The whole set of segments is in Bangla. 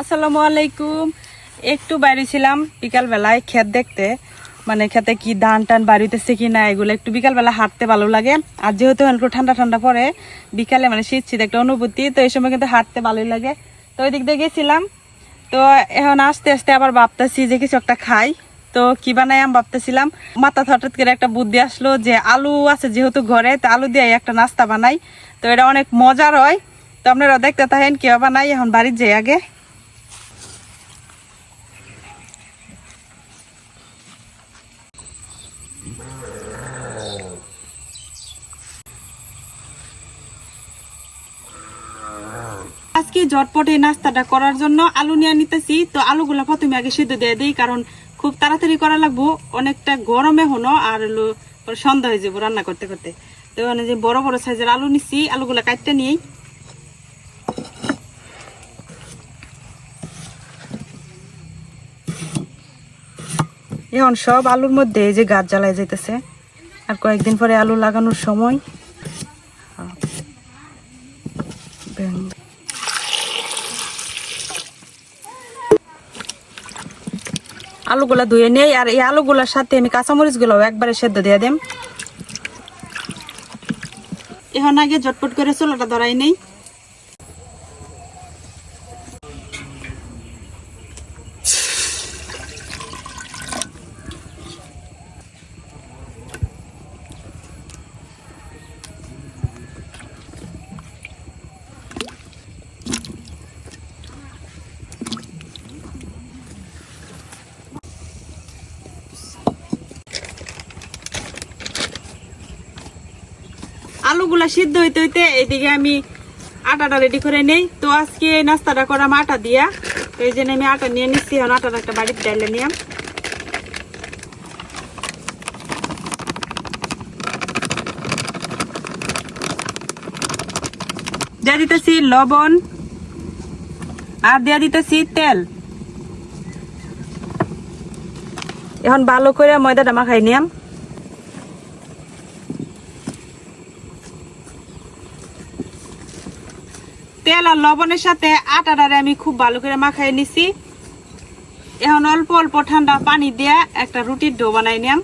আসসালামু আলাইকুম। একটু বাইরে ছিলাম বিকালবেলায় ক্ষেত দেখতে। মানে খেতে কি ধান টান বাড়িতেছে কি না, এগুলো একটু বিকালবেলা হাঁটতে ভালো লাগে। আর যেহেতু একটু ঠান্ডা ঠান্ডা পরে বিকালে মানে শীত শীত একটা অনুভূতি, তো এই সময় কিন্তু হাঁটতে ভালোই লাগে। তো ওই দিক দিয়ে গেছিলাম। তো এখন আস্তে আস্তে আবার ভাবতেছি যে কিছু একটা খাই। তো কি বানাই আমি ভাবতেছিলাম মাথা হঠাৎ করে একটা বুদ্ধি আসলো যে আলু আছে যেহেতু ঘরে, তো আলু দিয়ে একটা নাস্তা বানাই। তো এটা অনেক মজার হয়। তো আপনারা দেখতে থাকেন কেউ বানাই, এখন বাড়ির যাই আগে আজকে ঝটপট নাস্তাটা করার জন্য আলু নিয়ে নিতেছি। তো আলুগুলো প্রথমে আগে সিদ্ধ দিয়ে দিই, কারণ খুব তাড়াতাড়ি করা লাগবো। অনেকটা গরমে হলো আর সন্ধ্যা হয়ে যাব রান্না করতে করতে। তো মানে যে বড় বড় সাইজের আলু নিছি, আলুগুলো কাটতে নিই। এখন সব আলুর মধ্যে যে গাছ জ্বালায় যাইতেছে। আর কয়েকদিন পরে আলু লাগানোর সময় আলুগুলা ধুয়ে নেই, আর এই আলুগুলার সাথে আমি কাঁচামরিচগুলো একবারে সেদ্ধ দিয়ে দেম। এখন আগে ঝটপট করে চুলাটা ধরাই নেই। আলুগুলা সিদ্ধ হইতে হইতে এদিকে আমি আটাটা রেডি করে নেই। তো আজকে নাস্তাটা করাম আটা দিয়া। তো এই জন্য আমি আটা নিয়ে নিচ্ছি এখন আটাটা একটা বাড়ির ডাইলে নিয়ে দিয়া দিতেছি লবণ আর দিয়া দিতেছি তেল। এখন ভালো করে ময়দাটা মাখাই নিয়াম। আর লবণের সাথে আটাটারে আমি খুব ভালো করে মাখাই নিছি। এখন অল্প অল্প ঠান্ডা পানি দিয়ে একটা রুটির ডো বানাই নিলাম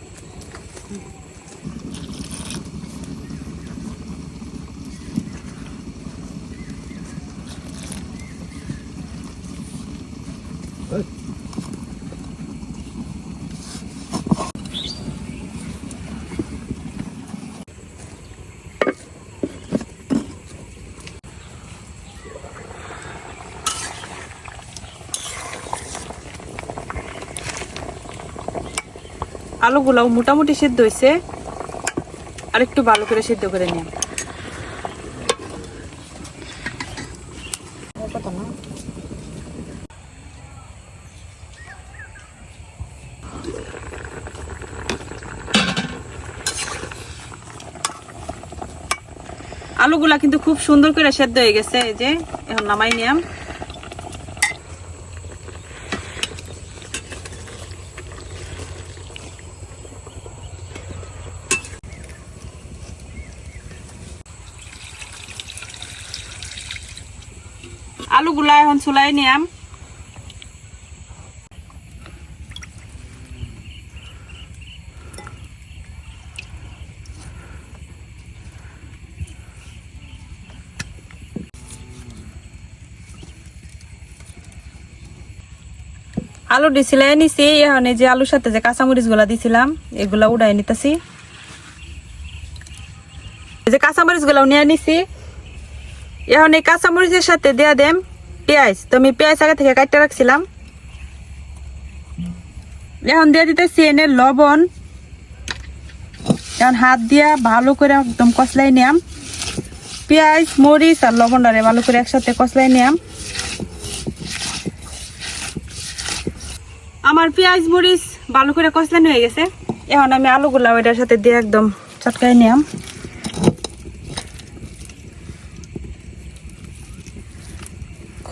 আলুগুলো মোটামুটি সিদ্ধ হয়েছে। আর একটু ভালো করে সিদ্ধ করে নিলাম আলুগুলা কিন্তু খুব সুন্দর করে সেদ্ধ হয়ে গেছে, এই যে, এখন নামাই নিলাম। আলুগুলা এখন চুলাই নিয়াম। আলু দিছিলাই নিছি, এখন যে আলুর সাথে যে কাঁচামরিচগুলা দিছিলাম, এগুলা উড়াই নিতেছি। যে কাঁচামরিচগুলা নিয়ে নিছি। এখন এই কাঁচামরিচের সাথে দেয়া দেম। পেঁয়াজ। তো আমি পেঁয়াজ আগে থেকে কাটতে রাখছিলাম। এখন দিয়ে দিতেছি এনে লবণ। এখন হাত দিয়া ভালো করে একদম কষলাই নিয়াম। পেঁয়াজ, মরিচ আর লবণটারে ভালো করে একসাথে কষলাই নিয়াম। আমার পেঁয়াজ, মরিচ ভালো করে কষলানো হয়ে গেছে। এখন আমি আলুগুলা ওইটার সাথে দিয়ে একদম চটকাই নিয়াম।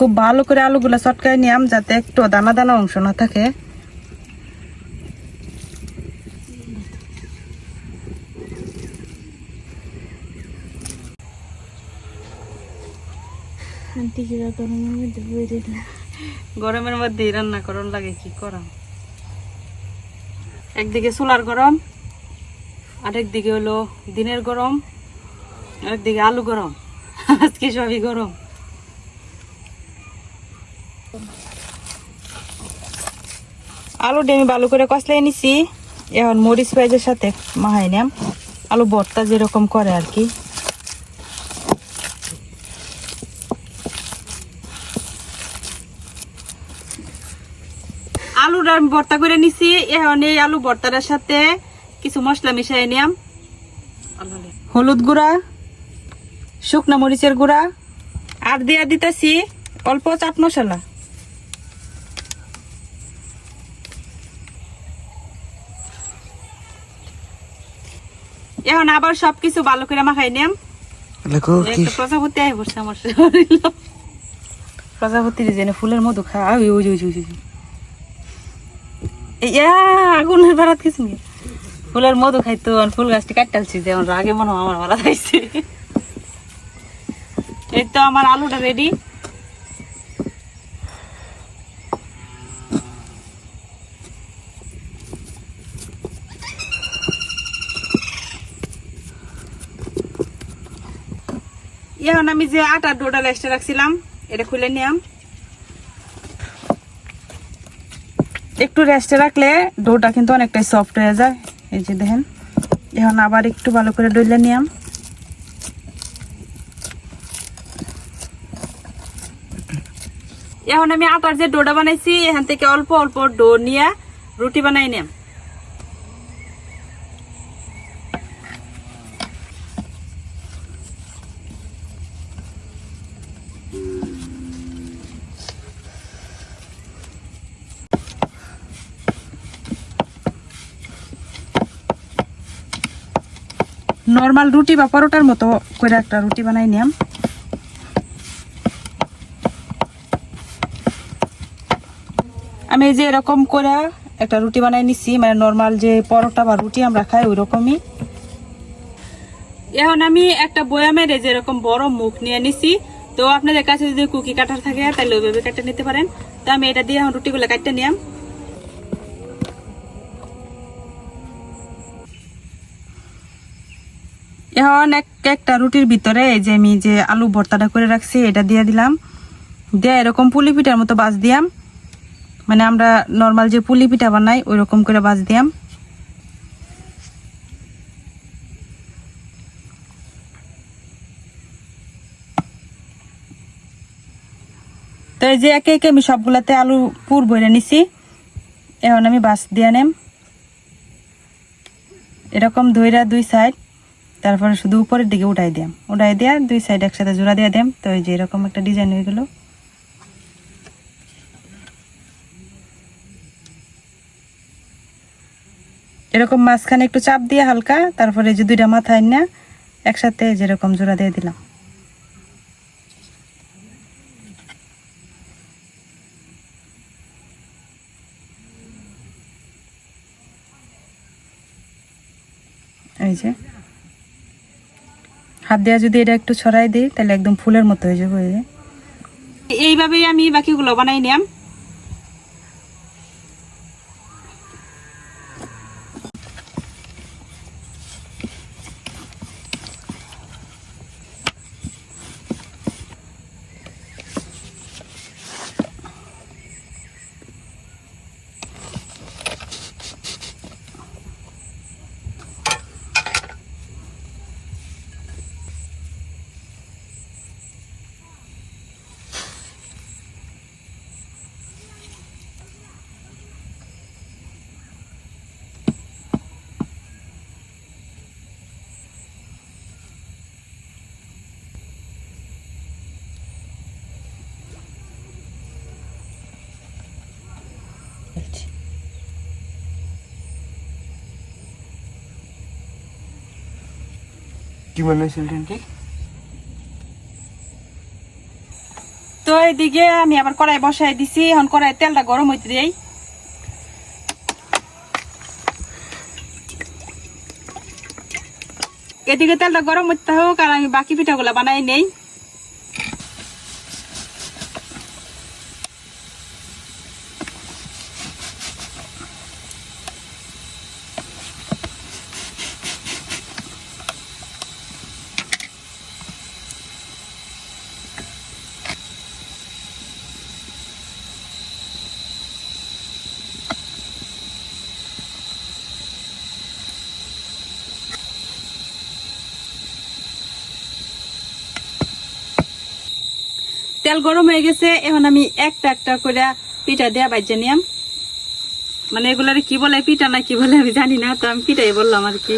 খুব ভালো করে আলুগুলা চটকাই নিয়াম যাতে একটু দানা দানা অংশ না থাকে। গরমের মধ্যে বই দিল গরমের মধ্যে রান্না করন লাগে কি করাম? একদিকে চুলার গরম আরেকদিকে হলো দিনের গরম আরেকদিকে আলু গরম। আজকে সবই গরম। আলুটা আমি ভালো করে কষলাই নিছি। এখন মরিচ পেঁয়াজের সাথে মাহাই নাম আলু ভর্তা যেরকম করে আর কি। আলুটা ভর্তা করে নিছি। এখন এই আলু ভর্তাটার সাথে কিছু মশলা মিশাই নিয়াম হলুদ গুঁড়া, শুকনো মরিচের গুঁড়া। আর দিয়া দিতেছি অল্প চাট মশলা। এখন আবার সবকিছু ভালো করে মাখাই নিয়াম। প্রজাপতি আই বসছে আমার। প্রজাপতির যেন ফুলের মধু খা ওই ওই ওই। ইয়া, আগুনের বারাত কিছু নেই ফুলের মধু খাইতো আর ফুল গাছটি কাটতালছি যেমন আগে মনে হয় আমার মারা খাইছে এই তো আমার আলুটা রেডি এখন আমি যে আটার ডোটা লেস্টে রাখছিলাম, এটা খুলে নিলাম। একটু রেস্টে রাখলে ডোটা কিন্তু অনেকটাই সফট হয়ে যায়। এই যে দেখেন, এখন আবার একটু ভালো করে ডইলে নিয়াম এখন আমি আটার যে ডোটা বানাইছি, এখান থেকে অল্প অল্প ডো নিয়ে রুটি বানাই নিয়াম নর্মাল রুটি বা পরোটার মতো করে একটা রুটি বানাই নিয়াম। আমি যে এরকম করে একটা রুটি বানাই নিছি মানে নর্মাল যে পরোটা বা রুটি আমরা খাই ওই রকমই এখন আমি একটা বয়ামের এই যে এরকম বড় মুখ নিয়ে নিছি। তো আপনাদের কাছে যদি কুকি কাটার থাকে, তাহলে ওইভাবে কাটে নিতে পারেন। তো আমি এটা দিয়ে এখন রুটিগুলো কাটতে নিয়াম। এখন এক একটা রুটির ভিতরে এই যে আমি যে আলু ভর্তাটা করে রাখছি, এটা দিয়ে দিলাম। দিয়ে এরকম পুলি পিঠার মতো বাজ দিয়াম। মানে আমরা নর্মাল যে পুলি পিঠা বানাই ওই রকম করে বাজ দিয়াম। তো এই যে একে একে আমি সবগুলাতে আলু পুর ভরে নিছি। এখন আমি বাস দিয়ে নেম। এরকম ধইরা দুই সাইড তারপরে শুধু উপরের দিকে উঠাই দিয়াম উঠাই দিয়া দুই সাইড একসাথে জোড়া দিয়ে দিয়াম তো এই যে এরকম একটা ডিজাইন হয়ে গেল। এরকম মাঝখানে একটু চাপ দিয়ে হালকা, তারপরে যে দুইটা মাথায় না একসাথে যেরকম জোড়া দিয়ে দিলাম। এই যে। হাত দেওয়া যদি এটা একটু ছড়াই দিই, তাহলে একদম ফুলের মতো হয়ে যাবে। এইভাবেই আমি বাকিগুলো বানাই নিলাম কি বানাইছিল টেন্টি তো এইদিকে আমি আবার কড়াই বসাই দিছি এখন কড়াই তেলটা গরম হইতে দিই। এদিকে তেলটা গরম হইতে হোক আর আমি বাকি পিঠাগুলো বানাই নেই। তেল গরম হয়ে গেছে, এখন আমি একটা একটা করে পিঠা দেয়া বাইজে নিয়াম। মানে এগুলার কি বলে, পিঠা না কি বলে আমি জানি না, তো আমি পিঠাই বললাম আর কি।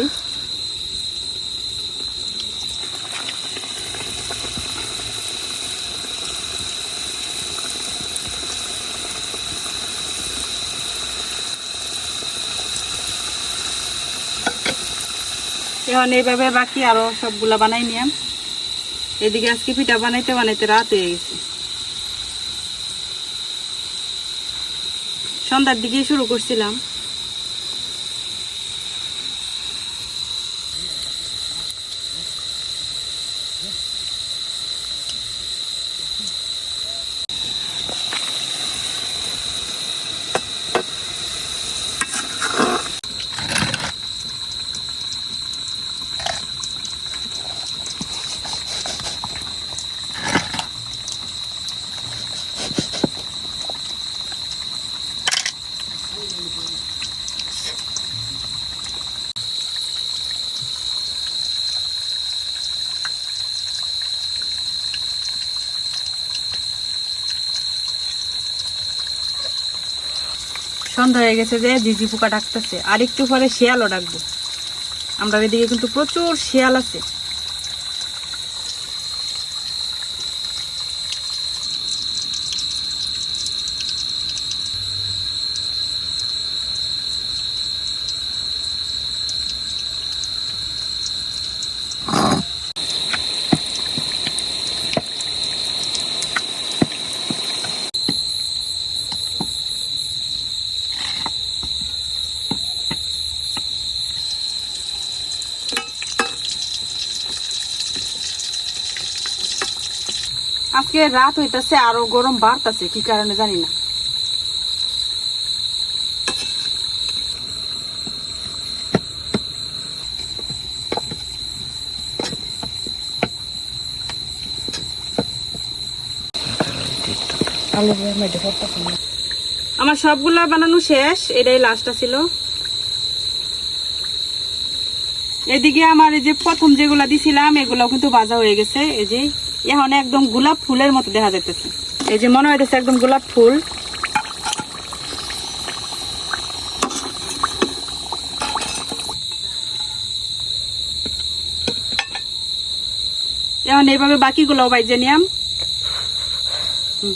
এখন এইভাবে বাকি আরও সবগুলা বানাই নিয়াম। এদিকে আজকে পিঠা বানাইতে বানাইতে রাত হয়ে গেছে। সন্ধ্যার দিকেই শুরু করছিলাম। সন্ধ্যা হয়ে গেছে যে দিদি পোকা ডাকতেছে। আর একটু পরে শিয়ালও ডাকবো। আমরা এদিকে কিন্তু প্রচুর শিয়াল আছে। আজকে রাত হইতাছে আরও গরম বাড়তাছে, কি কারণে জানি না। আমার সবগুলা বানানো শেষ, এটাই লাস্টটা ছিল। এদিকে আমার এই যে প্রথম যেগুলা দিছিলাম এগুলো কিন্তু ভাজা হয়ে গেছে, এই যে এখন একদম গোলাপ ফুলের মতো দেখা যাইতেছে। এই যে মনে হইতেছে একদম গোলাপ ফুল। এখন এইভাবে বাকিগুলো বাইজে নিয়াম। হুম।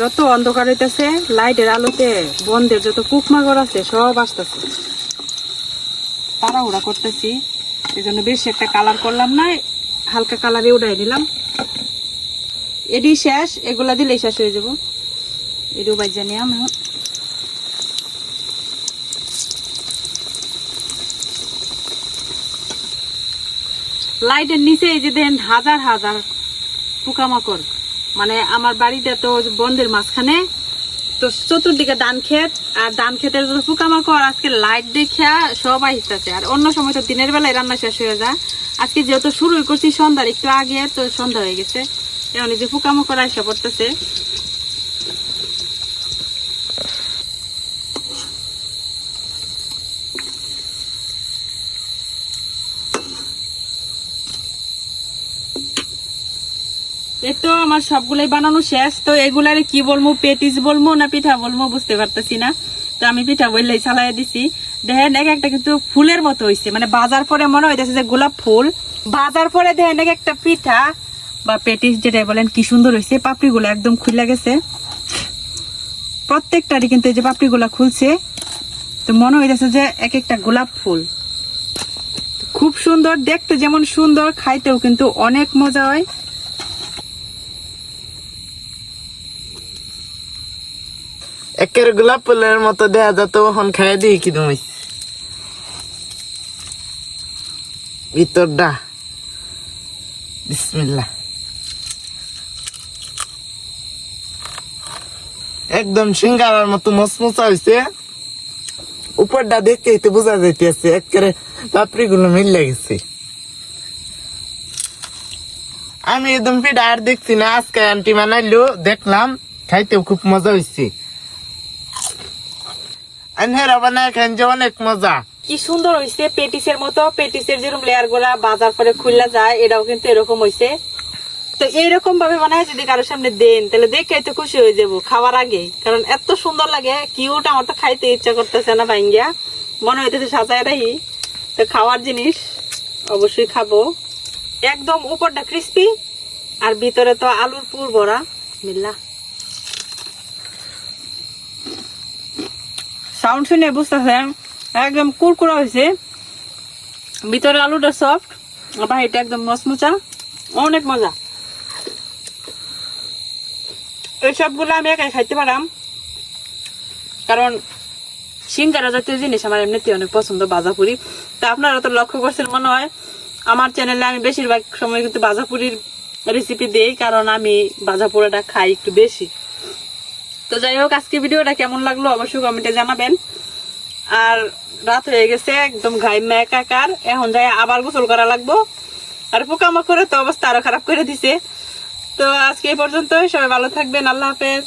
যত অন্ধকার হইতেছে, লাইটের আলোতে বন্ধের যত কুকমাগর আছে, সব আসতেছে। তাড়াহুড়া করতেছি এই জন্য বেশি একটা কালার করলাম না, হালকা কালারে উড়াই দিলাম এডি শেষ, এগুলা দিলেই শেষ হয়ে যাব। এডিও বাইজা নিয়াম এখন। লাইটের নিচে এই যে দেন হাজার হাজার পোকামাকড়। মানে আমার বাড়িতে তো বন্ধের মাঝখানে। তো চতুর্দিকে ধান ক্ষেত, আর ধান ক্ষেতের যত পোকামাকড়, আজকে লাইট দেখিয়া সব আসতেছে আর অন্য সময় তো দিনের বেলায় রান্না শেষ হয়ে যায়। আজকে যেহেতু শুরুই করছি, সন্ধ্যার একটু আগে, তো সন্ধ্যা হয়ে গেছে। এই যে পোকামাকড় আসা পড়তেছে এই তো আমার সবগুলাই বানানো শেষ, তো এগুলারে কি বলব পেটিস বলব না পিঠা বলব বুঝতে পারতেছি না। তো আমি পিঠা বললেই চালাই দিছি। দেখেন, এক একটা কিন্তু ফুলের মতো হইছে। মানে বাজার পরে মনে হইতেছে যে গোলাপ ফুল। বাজার পরে দেখেন, এক একটা পিঠা বা পেটিস যেটা বলেন, কি সুন্দর হয়েছে পাপড়িগুলো একদম খুলে গেছে। প্রত্যেকটারই কিন্তু এই যে পাপড়িগুলা খুলছে, তো মনে হইতেছে যে এক একটা গোলাপ ফুল। খুব সুন্দর, দেখতে যেমন সুন্দর, খাইতেও কিন্তু অনেক মজা হয়। একের গোলাপ ফুলের মতো দেখা যেত এখন খাইয়ে দিই কি তুমি? ভিতরটা। বিসমিল্লাহ একদম সিঙ্গারার মতো মসমসা হয়েছে উপরটা দেখতে তো বোঝা যাইতেছে, একেবারে পাপড়ি গুলো মিলে গেছে। আমি একদম ফিট আর দেখছি না, আজকে আন্টি বানাইলো, দেখলাম, খাইতেও খুব মজা হয়েছে আনহেরা বানায় খান যে অনেক মজা। কি সুন্দর হইছে পেটিসের মতো, পেটিসের যেরকম লেয়ারগুলা বাজার পরে খুললা যায়, এটাও কিন্তু এরকম হইছে। তো এইরকম ভাবে বানায় যদি কারোর সামনে দেন, তাহলে দেখে তো খুশি হয়ে যাব, খাওয়ার আগে। কারণ এত সুন্দর লাগে, কিউট, আমার তো খাইতে ইচ্ছা করতেছে না ভাঙ্গিয়া মনে হইতেছে সাজায় রাখি। তো খাওয়ার জিনিস অবশ্যই খাব। একদম উপরটা ক্রিস্পি আর ভিতরে তো আলুর পুর ভরা মিল্লা সাউন্ড শুনে বুঝতেছেন? একদম কুরকুরা হয়েছে ভিতরে আলুটা সফট এটা একদম মচমচা। অনেক মজা। এই সবগুলো আমি একাই খাইতে পারাম। কারণ সিঙ্গারা জাতীয় জিনিস আমার এমনিতে অনেক পছন্দ বাজাপুরি তা আপনারা তো লক্ষ্য করছেন মনে হয়, আমার চ্যানেলে আমি বেশিরভাগ সময় কিন্তু বাজাপুরির রেসিপি দিই, কারণ আমি বাজাপুরাটা খাই একটু বেশি। তো যাই হোক আজকে ভিডিওটা কেমন লাগল অবশ্যই কমেন্টে জানাবেন। আর রাত হয়ে গেছে, একদম ঘাই একাকার এখন যাই আবার গোসল করা লাগবো। আর পোকামাকড়ে তো অবস্থা আরও খারাপ করে দিছে। তো আজকে এই পর্যন্ত সবাই ভালো থাকবেন, আল্লাহ হাফেজ।